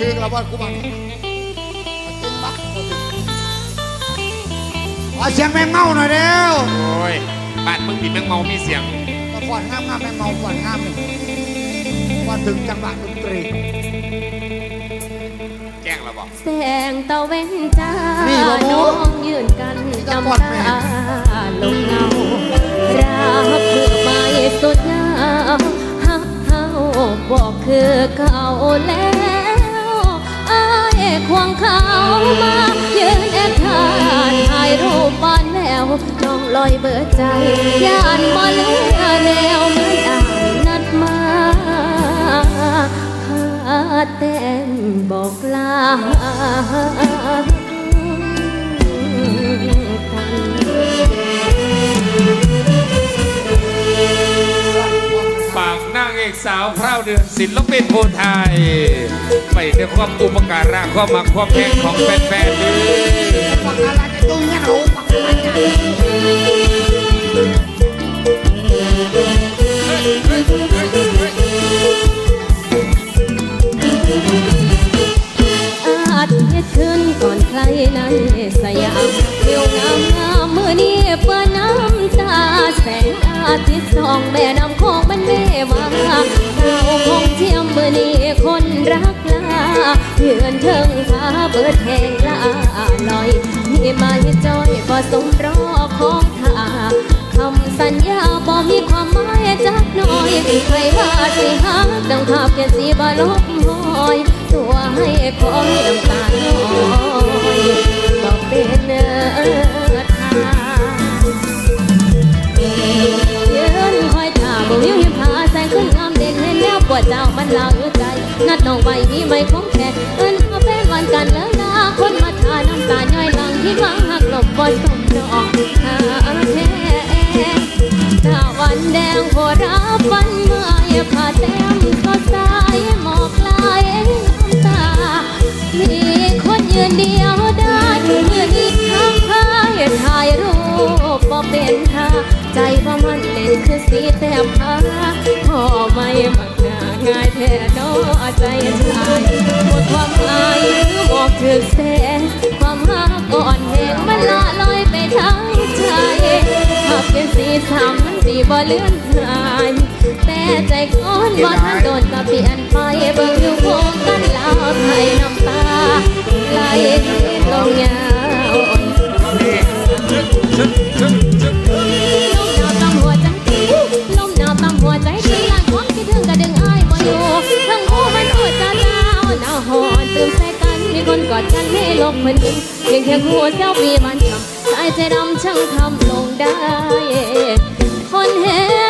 ถือแล้วว่ากูบังจริงปะขอเสียงแมงเมาหน่อยเร็วโอ้ยบ้านมึงมีแมงเมามีเสียงก็ก่อนงามงามแมงเมาก่อนงามหนึ่งก่อนถึงจังหวะดนตรีแกล้งเราบอกแสงตะเว้นจ้านี่บ่หมูน้องยืนกันนี่ก็กำกดตาแม่ลงเงารับเพื่อไม่สุดงามฮักเฮาบอกคือเก่าแล้วอาย ควงเขามายืนแอบถ่ายถ่ายรูปบานแววน้องลอยเบิดใจย่านมาเลือแนวเหมือนอายนัดมาพาแต้นบอกลา เอกสาวพราวเดือนศิลปินผู้ไทย ไปด้วยความอุปการะความมักความแพงของแฟนๆเลยปักอะไรในตู้เงี้ยเราปักอะไรเนี่ยอาทิตย์ขึ้นก่อนใครในสยามเดียวงามงามมือนี้เปิดน้ำตาแสงอาทิตย์ส่องแม่น้ำของ เพื่อนเทิงฟ้าเปิดแห่งลาลอยมีมาให้จอยผสมรอของทาคำสัญญาบ่มีความหมายจักหน่อยใครว่าสิหักดังภาพเขียนสีบ่ลบหอยตัว วปวดเจ้ามันลาหัวใจ นัดน้องไว้มีไม่คงแค่เอิ้นมาเป็นวันกันเลยนะคนมาทาน้ำตาย่อยหลังที่มังหักหลบบ่สมดอกหาแท้ถ้าวันแดงพอรับวันเมื่อยผ่าแต้ม ใจว่ามันเล่นคือสีแต้มพาพ่อไม่มักหน้าง่ายแท้น้อใจชายหมดความอายหรือบอกถึงแสงความหักอ่อนแหงมันละลอยไปทั้งใจหากเป็นสีซ้ำมันสีบ่เลื่อนหายแต่ใจก้อนบ่ทันโดนก็เปลี่ยนไปเบิ่งอยู่คงกันลาวไทยน้ำตาไหล ดกันให้ลบเหมือนเดิมเพียงแค่คู่เจ้ามีมันทำสายใจดำช่างทำลงได้ คนเห็น